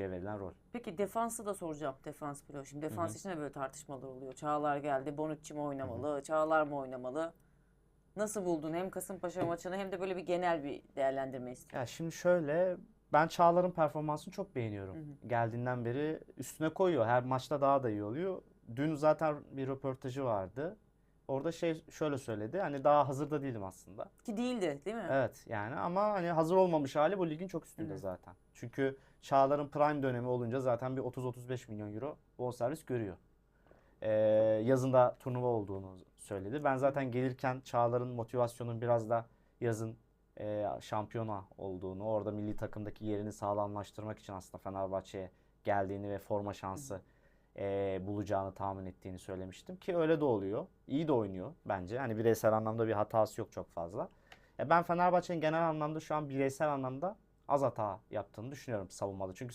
oyuncuya verilen rol. Peki defansı da soracağım. Defans bloğu. Şimdi defans için de böyle tartışmalar oluyor. Çağlar geldi. Bonucci mi oynamalı? Çağlar mı oynamalı? Nasıl buldun hem Kasımpaşa maçını hem de böyle bir genel bir değerlendirme istiyorum. Ya şimdi şöyle ben Çağlar'ın performansını çok beğeniyorum. Geldiğinden beri üstüne koyuyor. Her maçta daha da iyi oluyor. Dün zaten bir röportajı vardı. Orada şey şöyle söyledi. Hani daha hazırda değilim aslında. Ki değildi değil mi? Evet yani ama hani hazır olmamış hali bu ligin çok üstünde Hı hı. zaten. Çünkü Çağlar'ın prime dönemi olunca zaten bir 30-35 milyon euro bonservis görüyor. Ee, yazında turnuva olduğunu söyledi. Ben zaten gelirken Çağlar'ın motivasyonun biraz da yazın e, şampiyona olduğunu, orada milli takımdaki yerini sağlamlaştırmak için aslında Fenerbahçe'ye geldiğini ve forma şansı e, bulacağını tahmin ettiğini söylemiştim ki öyle de oluyor. İyi de oynuyor bence. Hani bireysel anlamda bir hatası yok çok fazla. Ya ben Fenerbahçe'nin genel anlamda şu an bireysel anlamda az hata yaptığını düşünüyorum savunmada. Çünkü